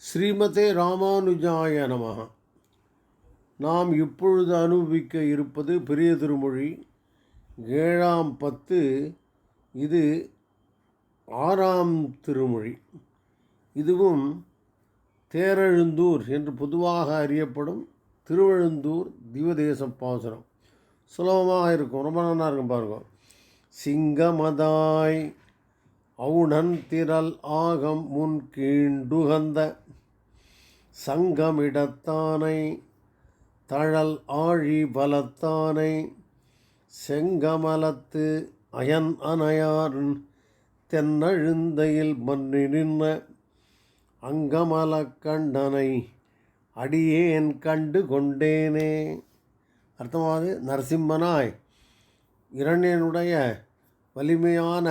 ஸ்ரீமதே ராமானுஜாய நமக நாம் இப்பொழுது அனுபவிக்க இருப்பது பெரிய திருமொழி. ஏழாம் பத்து இது ஆறாம் திருமொழி. இதுவும் தேரெழுந்தூர் என்று பொதுவாக அறியப்படும் திருவழுந்தூர் திவதேச பாசுரம். சுலபமாக இருக்கும். ரொம்ப நல்லா இருக்கும் பாருங்க. சிங்கமதாய். அவுணன் திரல் ஆகம் முன் கீண்டுகந்த சங்கமிடத்தானை தழல் ஆழி பலத்தானை செங்கமலத்து அயன் அணையான் தென்னழுந்தையில் மன்னி நின்ன அங்கமலக் கண்டனை அடியேன் கண்டு கொண்டேனே. அர்த்தமாவது நரசிம்மனாய் இரண்யனுடைய வலிமையான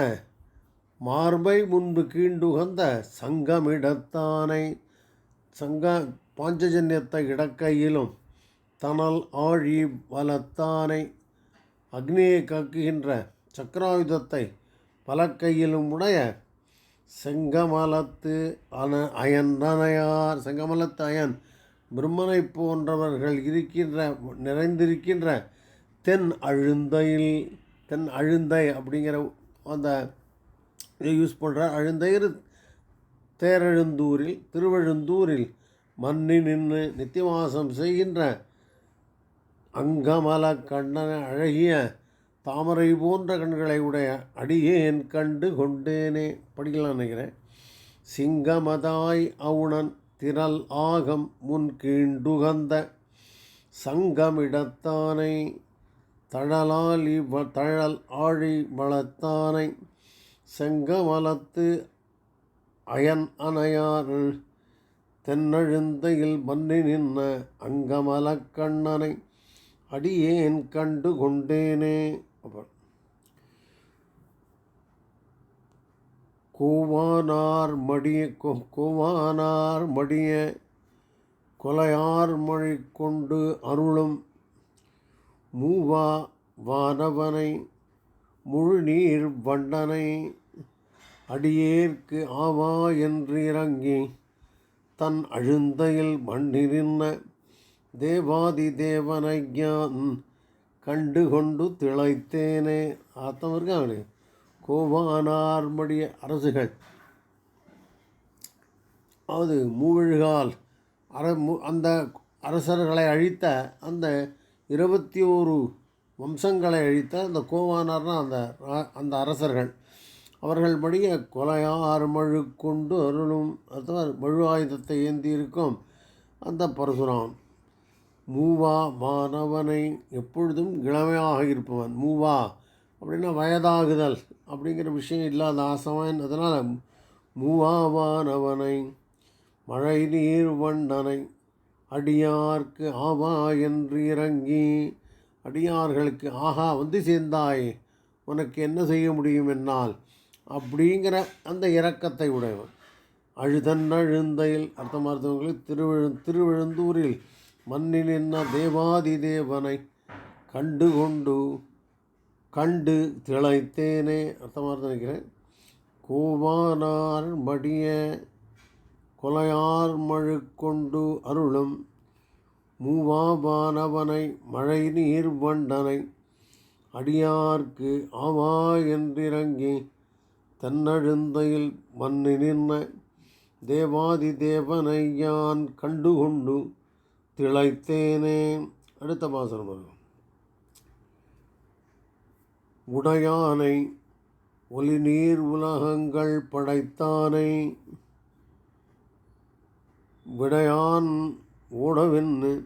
மார்பை முன்பு கீண்டுகந்த சங்கமிடத்தானை சங்க பாஞ்சஜன்யத்தை இடக்கையிலும் தனல் ஆழி வலத்தானை அக்னியை கக்குகின்ற சக்கராயுதத்தை பலக்கையிலும் உடைய செங்கமலத்து அன அயன்தனையார் செங்கமலத்து அயன் பிரம்மனை போன்றவர்கள் இருக்கின்ற நிறைந்திருக்கின்ற தென் அழுந்தையில் தென் அழுந்தை அப்படிங்கிற அந்த இதை யூஸ் பண்ணுற அழுந்தையர். தேரெழுந்தூரில் திருவழுந்தூரில் மன்னி நின்று நித்தியவாசம் செய்கின்ற அங்கமல கண்ணன அழகிய தாமரை போன்ற கண்களை உடைய அடியேன் கண்டு கொண்டேனே. படிக்கலாம் நினைக்கிறேன். சிங்கமதாய் அவுணன் திரல் ஆகம் முன் கீண்டுகந்த சங்கமிடத்தானை தழலால் வ தழல் ஆழி வளத்தானை செங்கமலத்து அயன் அணையார் தென்னழுந்தையில் மன்னி நின்ன அங்கமலக் கண்ணனை அடியேன் கண்டு கொண்டேனே. அப்புறம் கூவானார் மடிய கூவானார் மடிய கொலையார் மழை கொண்டு அருளும் மூவா வானவனை முழுநீர் வண்டனை அடியேற்கு ஆவா என்று இறங்கி தன் அழுந்தையில் மண்ணிருந்த தேவாதி தேவனை ஞான் கண்டு கொண்டு திளைத்தேனே அர்த்தம் இருக்காங்க கோவானார்மடிய அரசுகள். அது மூழ்கால் அர மு- அந்த அரசர்களை அழித்த அந்த இருபத்தி ஓரு வம்சங்களை அழித்த அந்த கோவானார்னா அந்த அந்த அரசர்கள். அவர்கள் படிய கொலையார் மழு கொண்டு அருளும் அதாவது மழு ஆயுதத்தை ஏந்தி இருக்கும் அந்த பரசுராம். மூவா மாணவனை எப்பொழுதும் இளமையாக இருப்பவன். மூவா அப்படின்னா வயதாகுதல் அப்படிங்கிற விஷயம் இல்லாத ஆசவன். அதனால் மூவாவானவனை மழை நீர் வண்டனை அடியார்க்கு ஆவா என்று இறங்கி அடியார்களுக்கு ஆஹா வந்து சேர்ந்தாய் உனக்கு என்ன செய்ய முடியும் என்னால்? அப்படிங்கிற அந்த இரக்கத்தை உடையவன். அழுதன் அழுந்தையில் அர்த்தமார்த்தவங்களுக்கு திருவிழு திருவிழுந்தூரில் மண்ணில் என்ன தேவாதி தேவனை கண்டு கொண்டு கண்டு திளைத்தேனே அர்த்தமாக நினைக்கிறேன். கோவானார் மடிய கொலையார் மழு கொண்டு அருளும் மூவாபானவனை மழை நீர் வண்டனை அடியார்க்கு ஆவா என்றிறங்கி தன்னழுந்தையில் மண்ணி நின்ன தேவாதி தேவனை யான் கண்டுகொண்டு திளைத்தேனே. அடுத்த பாசனம் வரும் உடையானை ஒலி நீர் உலகங்கள் படைத்தானை. விடையான் ஓடவென்னு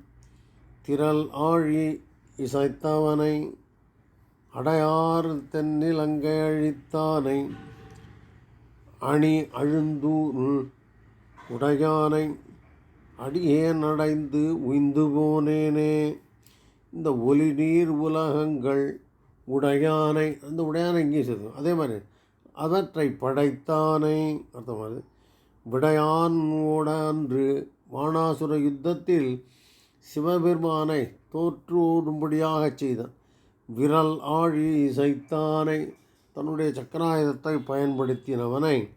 திரள் ஆழி இசைத்தவனை அடையார் தென்னிலங்கை அழித்தானை அணி அழுந்தூர் உடையானை அடியேன் அடைந்து உய்ந்து போனேனே. இந்த ஒளி நீர் உலகங்கள் உடையானை அந்த உடையானை இங்கேயும் சேர்த்து அதே மாதிரி அவற்றை படைத்தானை அர்த்தமாது விடையான் அன்று வானாசுர யுத்தத்தில் சிவபெருமானை தோற்றும்படியாகச் செய்தான். விரல் ஆழி இசைத்தானை தன்னுடைய சக்கராயுதத்தை பயன்படுத்தினவனை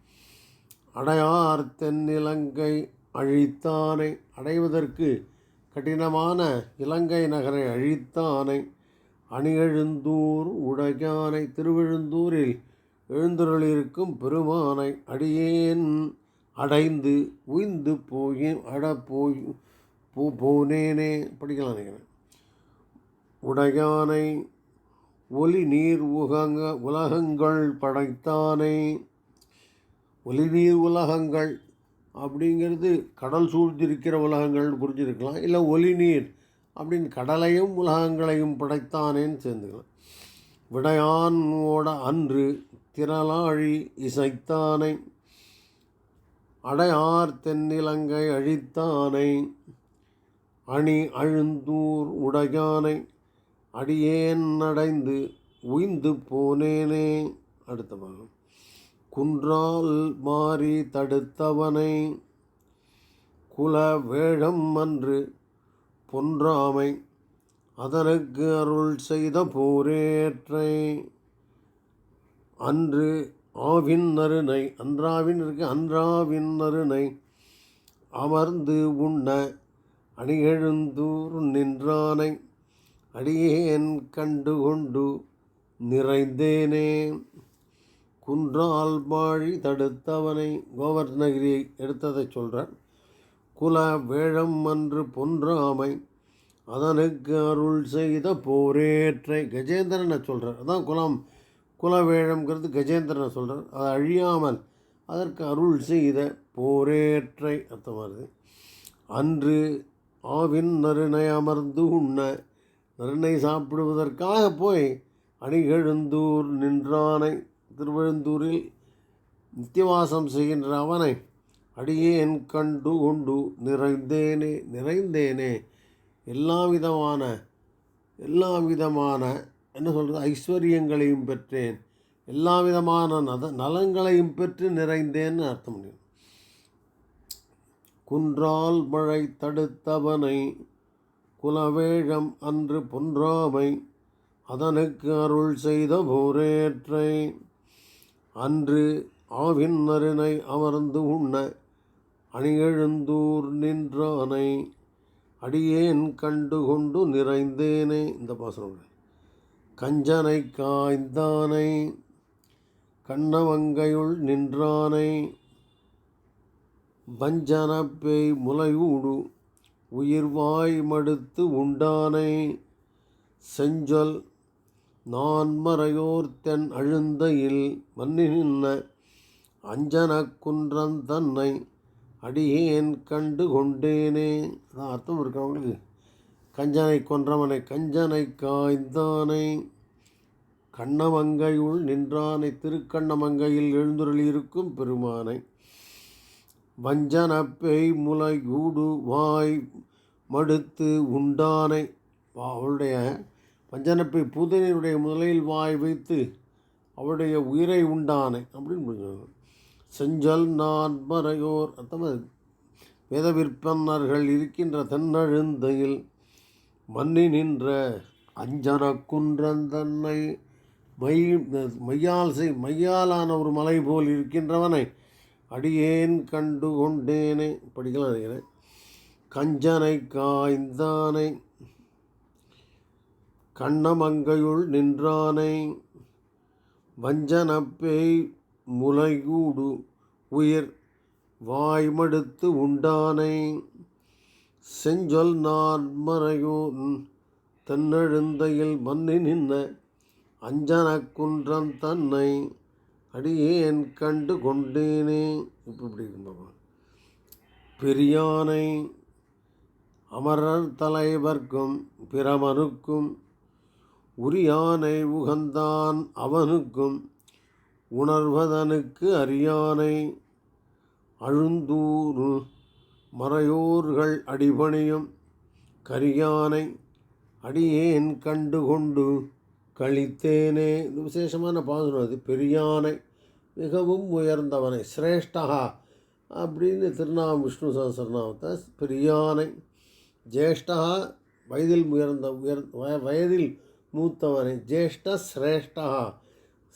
அடையார் தென்னிலங்கை அழித்தானை அடைவதற்கு கடினமான இலங்கை நகரை அழித்தானை அணியெழுந்தூர் உடையானை திருவெழுந்தூரில் எழுந்தருளிருக்கும் பெருமானை அடியேன் அடைந்து உய்ந்து போய் அட போய் போ போனேனே படிக்கலாம் நினைக்கிறேன். உடையானை ஒலி நீர் உகங்க உலகங்கள் படைத்தானே. ஒலி நீர் உலகங்கள் அப்படிங்கிறது கடல் சூழ்ந்திருக்கிற உலகங்கள்னு புரிஞ்சிருக்கலாம். இல்லை ஒலி நீர் அப்படின்னு கடலையும் உலகங்களையும் படைத்தானேன்னு சேர்ந்துக்கலாம். விடையானோட அன்று திரளாழி இசைத்தானை. அடையார் தென்னிலங்கை அழித்தானை அணி அழுந்தூர் உடையானை அடியேன் அடைந்து உய்ந்து போனேனே. அடுத்த பாகம். குன்றால் மாறி தடுத்தவனை குல வேழம் அன்று பொன்றாமை அதனுக்கு அருள் செய்த போரேற்றை அன்று ஆவின் நறுனை அன்றாவின் இருக்கு அன்றாவின் நறுனை அமர்ந்து உண்ண அணியெழுந்தூர் நின்றானை அடியேன் கண்டு கொண்டு நிறைந்தேனே. குன்றால் பாழி தடுத்தவனை கோவர்ணகிரியை எடுத்ததை சொல்கிறார் குல வேழம் அன்று பொன்றாமை அதனுக்கு அருள் செய்த போரேற்றை கஜேந்திரனை சொல்கிறார் அதான் குலம். குலவேழம்ங்கிறது கஜேந்திரனை சொல்கிறார் அதை அழியாமல் அதற்கு அருள் செய்த போரேற்றை அர்த்தமாகுது அன்று ஆவின் நறுணை அமர்ந்து உண்ண நறுணை சாப்பிடுவதற்காக போய் அணிகெழுந்தூர் நின்றானை திருவெழுந்தூரில் நித்தியவாசம் செய்கின்ற அவனை அடியேன் கண்டு கொண்டு நிறைந்தேனே நிறைந்தேனே. எல்லா விதமான எல்லா விதமான என்ன சொல்கிறது ஐஸ்வர்யங்களையும் பெற்றேன். எல்லா விதமான நத நலங்களையும் பெற்று நிறைந்தேன்னு அர்த்தம் முடியும் குன்றால் மழை தடுத்தவனை குலவேழம் அன்று பொன்றாமை அதனுக்கு அருள் செய்த போரேற்றை. அன்று ஆவின் அருணை அமர்ந்து உண்ண அணியெழுந்தூர் நின்றானை அடியேன் கண்டு கொண்டு நிறைந்தேனே. இந்த பாசனம். கஞ்சனை காய்ந்தானை கண்ணவங்கையுள் நின்றானை வஞ்சன பேய் முலையூடு உயிர்வாய் மடுத்து உண்டானை செஞ்சொல் நான் மறையோர் தென் அழுந்தையில் மன்னின்ன அஞ்சன குன்றன் தன்னை அடியேன் கண்டு கொண்டேனே. அதான் அர்த்தம் இருக்கு அவங்களுக்கு கஞ்சனை கொன்றவனை கஞ்சனை காய்ந்தானை. கண்ணமங்கையுள் நின்றானை திருக்கண்ணமங்கையில் எழுந்துருளியிருக்கும் பெருமானை. வஞ்சன பேய் முலை கூடு வாய் மடுத்து உண்டானை. அவளுடைய வஞ்சனப்பை பூதனையுடைய முதலில் வாய் வைத்து அவளுடைய உயிரை உண்டானை அப்படின்னு செஞ்சல் நான் மறையோர் அர்த்தம் வேத விற்பன்னர்கள் இருக்கின்ற தென்னழுந்தையில் மன்னி நின்ற அஞ்சன குன்றன் தன்னை மை மையால் செய் மையாலான ஒரு மலை போல் இருக்கின்றவனை அடியேன் கண்டு கொண்டேனே. படிக்கலாம் நினைக்கிறேன் கஞ்சனை காய்ந்தானை கண்ணமங்கையுள் நின்றானை வஞ்சனப்பேய் முலைகூடு உயிர் வாய்மடுத்து உண்டானை. செஞ்சொல் நான்மறையூன் தன்னெழுந்தையில் தென்னெழுந்தையில் மன்னி நின்ன அஞ்சன குன்றம் தன்னை அடியேன் கண்டு கொண்டேனே. இப்போ இப்படி இருக்கும் பெரியானை அமரர் தலைவர்க்கும் பிரமனுக்கும் உரியானை உகந்தான் அவனுக்கும் உணர்வதனுக்கு அறியானை அழுந்தூரு மறையோர்கள் அடிபணியும் கரியானை அடியேன் கண்டு கொண்டு கழித்தேனே இது விசேஷமான பாசனம் அது. பெரியானை மிகவும் உயர்ந்தவனை சிரேஷ்டகா அப்படின்னு திருநாம் விஷ்ணு சகசிரநாமத்தை பெரியானை ஜேஷ்டா வயதில் உயர்ந்த உயர் வயதில் மூத்தவனை ஜேஷ்ட சிரேஷ்டா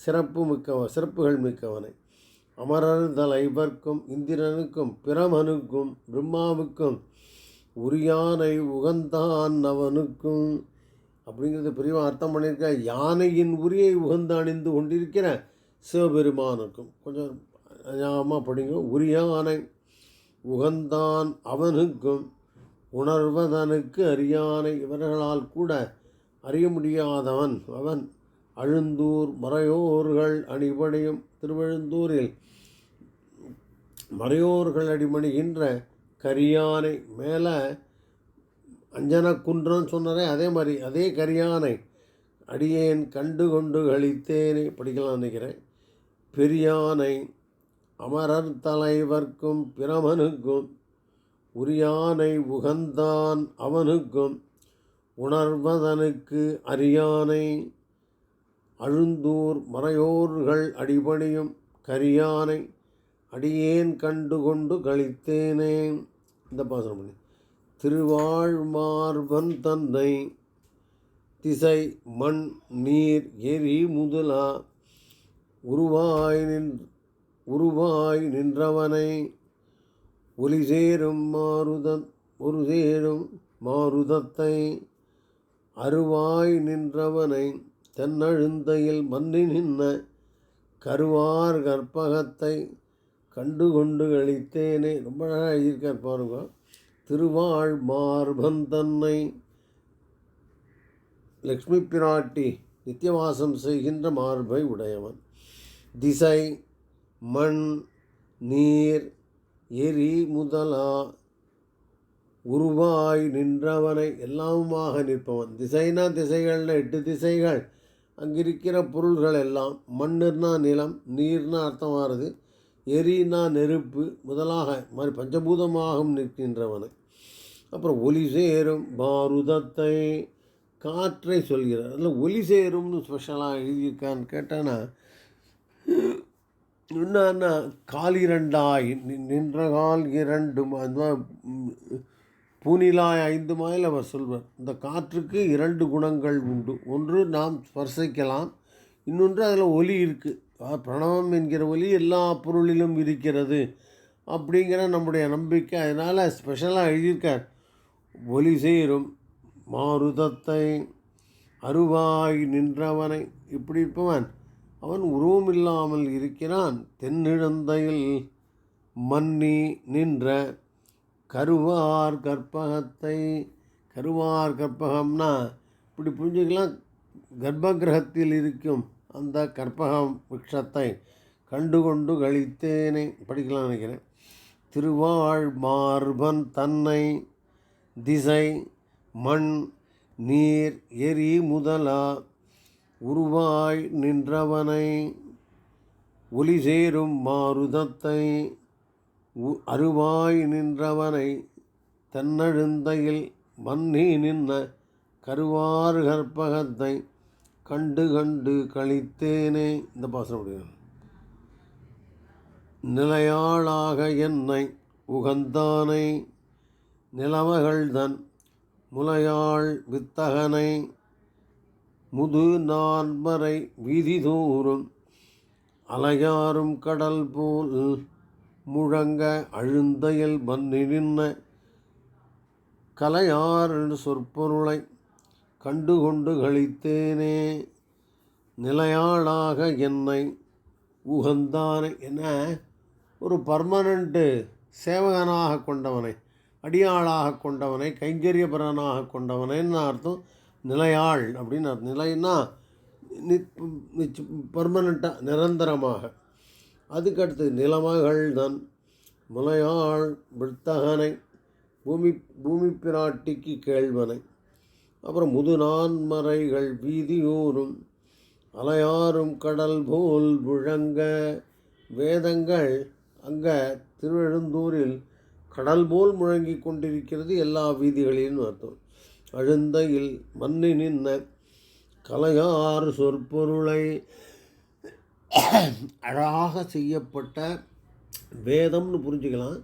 சிறப்பு மிக்கவன் சிறப்புகள் மிக்கவனை. அமரர் தலைவர்க்கும் இந்திரனுக்கும் பிரமனுக்கும் பிரம்மாவுக்கும் உரியானை உகந்தான் அவனுக்கும் அப்படிங்கிறது பெரியவன் அர்த்தம் பண்ணியிருக்க. யானையின் உரியை உகந்து அணிந்து கொண்டிருக்கிற சிவபெருமானுக்கும். கொஞ்சம் ஞாபகமாக படிங்க. உரியானை உகந்தான் அவனுக்கும் உணர்வதனுக்கு அறியானை இவர்களால் கூட அறிய முடியாதவன் அவன். அழுந்தூர் மறையோர்கள் அடிபணியும் திருவழுந்தூரில். மறையோர்கள் அடிமணிகின்ற கரியானை மேலே அஞ்சன சொன்னதே அதே மாதிரி அதே கரியானை அடியேன் கண்டு கொண்டு கழித்தேனே படிக்கலாம் நினைக்கிறேன். பெரியானை அமரர் தலைவர்க்கும் பிரமனுக்கும் உரியானை உகந்தான் அவனுக்கும் உணர்வதனுக்கு அறியானை அழுந்தூர் மறையோர்கள் அடிபணியும் கரியானை அடியேன் கண்டு கொண்டு கழித்தேனே இந்த பாசனம் பண்ணி. திருவாழ்மார்பன் தன்னை திசை மண் நீர் எரி முதலா உருவாய் நின் உருவாய் நின்றவனை ஒலி சேரும் மாருதன் ஒரு சேரும் மாருதத்தை அருவாய் நின்றவனை தென்னழுந்தையில் மன்றி நின்ன கருவார் கற்பகத்தை கண்டு கொண்டு கழித்தேனே ரொம்ப அழகாக எழுதியிருக்கார் பாருங்க. திருவாழ் மார்பன் தன்னை லக்ஷ்மி பிராட்டி நித்தியவாசம் செய்கின்ற மார்பை உடையவன். திசை மண் நீர் எரி முதலா உருவாய் நின்றவனை எல்லாமுமாக நிற்பவன். திசைனா திசைகளில் எட்டு திசைகள். அங்கிருக்கிற பொருள்கள் எல்லாம் மண்ணுனா நிலம் நீர்னா அர்த்தமாகிறது எரினா நெருப்பு முதலாக மாதிரி பஞ்சபூதமாகவும் நிற்கின்றவனை. அப்புறம் ஒலி சேரும் பாருதத்தை காற்றை சொல்கிறார். அதில் ஒலி சேரும்னு ஸ்பெஷலாக எழுதியிருக்கான்னு கேட்டேன்னா என்னன்னா கால் இரண்டாய் நின்ற கால் இரண்டும் அந்த மாதிரி, பூனிலாய் ஐந்து மாயில் அவர் சொல்வார் இந்த காற்றுக்கு இரண்டு குணங்கள் உண்டு. ஒன்று நாம் ஸ்பர்சிக்கலாம் இன்னொன்று அதில் ஒலி இருக்குது பிரணவம் என்கிற ஒலி எல்லா பொருளிலும் இருக்கிறது. அப்படிங்கிற நம்முடைய நம்பிக்கை. அதனால் ஸ்பெஷலாக எழுதியிருக்கார் ஒலி சேரும் மாருதத்தை அருவாய் நின்றவனை. இப்படி இருப்பவன் அவன் உருவமில்லாமல் இருக்கிறான். தென்னிழந்தையில் மன்னி நின்ற கருவார் கற்பகத்தை கருவார் கற்பகம்னா இப்படி புரிஞ்சுக்கலாம். கர்ப்பகிரகத்தில் இருக்கும் அந்த கற்பகம் விக்ஷத்தை கண்டுகொண்டு கழித்தேனே படிக்கலாம் நினைக்கிறேன். திருவாழ் மார்பன் தன்னை திசை மண் நீர் எரி முதலா உருவாய் நின்றவனை ஒலி சேரும் மாருதத்தை அருவாய் நின்றவனை தென்னழுந்தையில் மன்னி நின்ன கருவார் கற்பகத்தை கண்டு கண்டு கழித்தேனே இந்த பாசனம் முடியும் நிலையாளாக என்னை உகந்தானை நிலமகள்தன் முலையாள் வித்தகனை முது நான்மறை வீதி தூறும் அலையாரும் கடல் போல் முழங்க அழுந்தையில் மன்னி நின்ன கலையார் சொற்பொருளை கண்டுகொண்டு கழித்தேனே நிலையாளாக என்னை உகந்தானை என ஒரு பர்மனண்ட்டு சேவகனாக கொண்டவனை அடியாளாக கொண்டவனை கைங்கரியபரனாக கொண்டவனைன்னு அர்த்தம்? நிலையாள் அப்படின்னு அர்த்தம். நிலைன்னா பர்மனண்ட்டாக நிரந்தரமாக. அதுக்கடுத்து நிலமகள் தான். முலையாள் வித்தகனை பூமி பூமி பிராட்டிக்கு கேழ்வனை அப்புறம் முதுநான்மறைகள் வீதியூரும் அலையாறும் கடல் போல் முழங்க வேதங்கள் அங்கே திருவெழுந்தூரில் கடல் போல் முழங்கி கொண்டிருக்கிறது எல்லா வீதிகளிலும் அர்த்தம் அழுந்தையில் மண்ணி நின்ன கலையார் சொற்பொருளை அழகாக செய்யப்பட்ட வேதம்னு புரிஞ்சுக்கலாம்.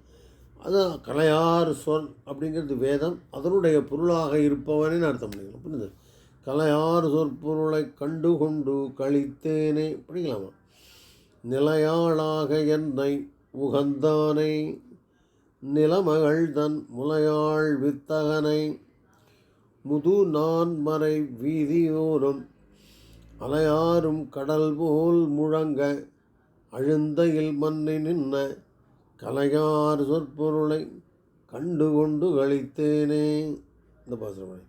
அதான் கலையார் சொல் அப்படிங்கிறது வேதம். அதனுடைய பொருளாக இருப்பவனே அர்த்தம் பண்ணிக்கலாம் புரியுது கலையார் சொற்பொருளை கண்டு கொண்டு கழித்தேனே. படிக்கலாமா நிலையாளாக என்னை உகந்தானை. நிலமகள் தன் முலையாள் வித்தகனை. முது நான்மறை வீதியோரும் அலையாரும் கடல் போல் முழங்க அழுந்தையில் மண்ணை நின்ன கலையார் சொற்பொருளை கண்டு கொண்டு கழித்தேனே இந்த பாசுரமணி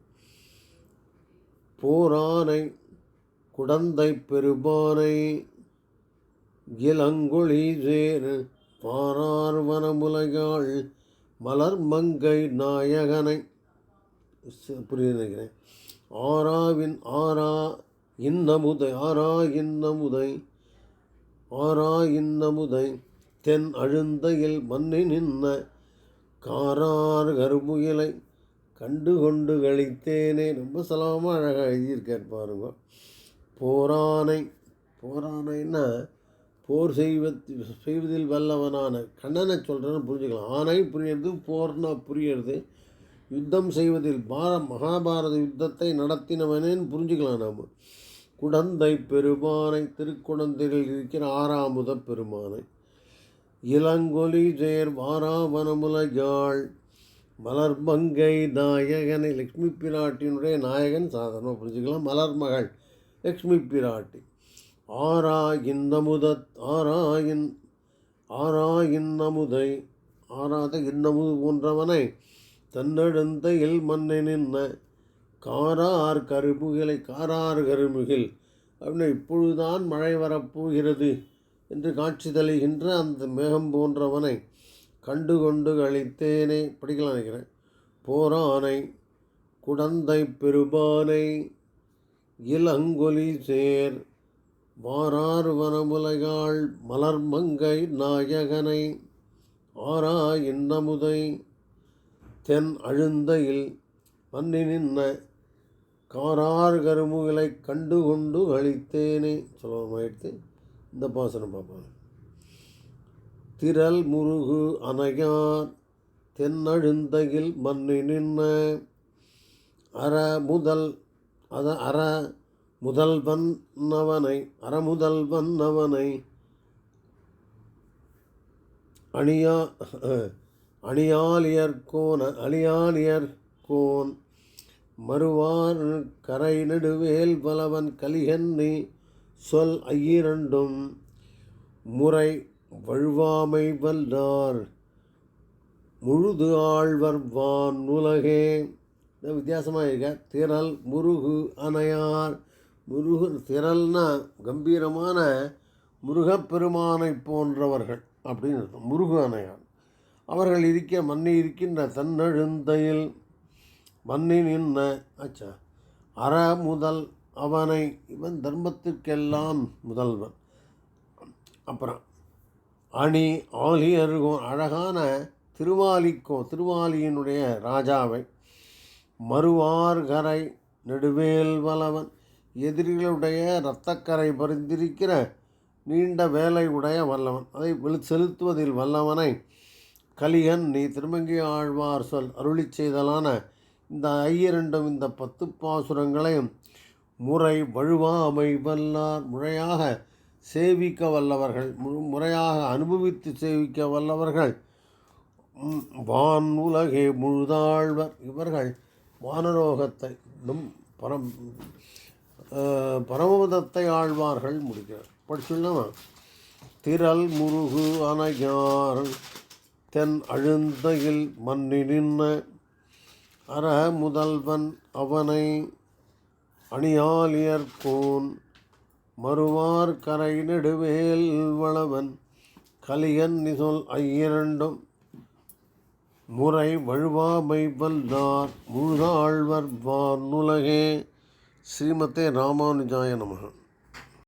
போரானை குடந்தை பெருபானை இளங்குழி சேர் பாரார் வனமுலையாள் மலர் மங்கை நாயகனை. புரிய நினைக்கிறேன். ஆராவின் ஆரா இன்னமுதை ஆரா இன்னமுதை ஆரா இன்னமுதை. தென் அழுந்தையில் மண்ணி நின்ன காரார் கருமுகிலை கண்டு கொண்டு கழித்தேனே. ரொம்ப சலமாக அழகாக எழுதியிருக்கார் பாருங்க. போரானை போரானைன்னா போர் செய்வத் செய்வதில் வல்லவனான கண்ணனை சொல்கிறேன்னு புரிஞ்சுக்கலாம். ஆனை புரியறது போர்னா புரியறது. யுத்தம் செய்வதில் பார மகாபாரத யுத்தத்தை நடத்தினவனேன்னு புரிஞ்சுக்கலாம் நாம். குடந்தை பெருமானை திருக்குடந்தையில் இருக்கிற ஆறாமுத பெருமானை. இளங்கொலி ஜெயர் சேர் மலர் மலர்மங்கை நாயகனை லக்ஷ்மி பிராட்டியினுடைய நாயகன் சாதாரணமாக புரிஞ்சுக்கலாம். மலர் மகள் லக்ஷ்மி பிராட்டி. ஆராயின் இன்னமுத ஆராயின் ஆராயின் ஆரா ஆராத இன்னமுது போன்றவனை தன்னெழுந்தையில் மண்ணை நின்ன காரார் கருமுகிலை காரார் கருமுகில். அப்படின்னு இப்பொழுதுதான் மழை வரப்போகிறது என்று காட்சி தருகின்ற அந்த மேகம் போன்றவனை கண்டு கொண்டு கழித்தேனே படிக்கலாம் நினைக்கிறேன். போரானை குடந்தை பெருபானை இளங்கொலி சேர் வாரார் வனமுலையாள் மலர்மங்கை நாயகனை ஆரா இன்னமுதை தென் அழுந்தையில் மன்னி நின்ன காரார் கருமுகளை கண்டு கொண்டு அழித்தேனே சொல்லமாயிடுத்து இந்த பாசனம் பார்ப்பாங்க திரல் முருகு அணையார் தென்னழுந்தையில் மன்னி நின்ன அற முதல் அத அற முதல்வன் அவனை அறமுதல்வன் நவனை அணியா அணியாலியர்கோன் அணியாலியர்கோன் மறுவார் கரை நெடுவேல் பலவன் கலிகன்னி சொல் ஐயிரண்டும். முறை வழுவாமை வல்லார் முழுது ஆழ்வர் வான் உலகே. வித்தியாசமாக இருக்க? திரள் முருகு அணையார். முருகு திரள்னா கம்பீரமான முருகப்பெருமானை போன்றவர்கள் அப்படின்னு முருகு அணையார். அவர்கள் இருக்க மண்ணி இருக்கின்ற தன்னெழுந்தையில் மண்ணி நின்ன ஆச்சா அற முதல் அவனை இவன் தர்மத்திற்கெல்லாம் முதல்வன். அப்புறம் அணி ஆலியருகும் அழகான திருவாலிக்கோ திருவாலியினுடைய ராஜாவை மறுவார்கரை நெடுவேல் வலவன் எதிரிகளுடைய இரத்தக்கரை பரிந்திருக்கிற நீண்ட வேலை உடைய வல்லவன். அதை வெளு செலுத்துவதில் வல்லவனை கலியன் நீ திருமங்கி ஆழ்வார் சொல் அருளிச் செய்தலான இந்த ஐயரண்டும் இந்த பத்து பாசுரங்களையும் முறை வழுவாமை வல்லார் முறையாக சேவிக்க வல்லவர்கள் முறையாக அனுபவித்து சேவிக்க வல்லவர்கள். வான் உலகே முழுதாழ்வர். இவர்கள் வானரோகத்தை நம் பரம் பரமபதத்தை ஆழ்வார்கள் முடிக்கிறார் படிச்சுள்ளாமா திரள் முருகு அணையார் தென் அழுந்தையில் மன்னி நின்ன அற முதல்வன் அவனை அணியாலியர்கோன் மறுவார் கரை நெடுவேல் வளவன் கலியன் நிசொல் ஐயிரண்டும் முறை வழுவாமை வல்லார் முழுதாழ்வர் நுலகே. ஸ்ரீமதே ராமானுஜாய நமகன்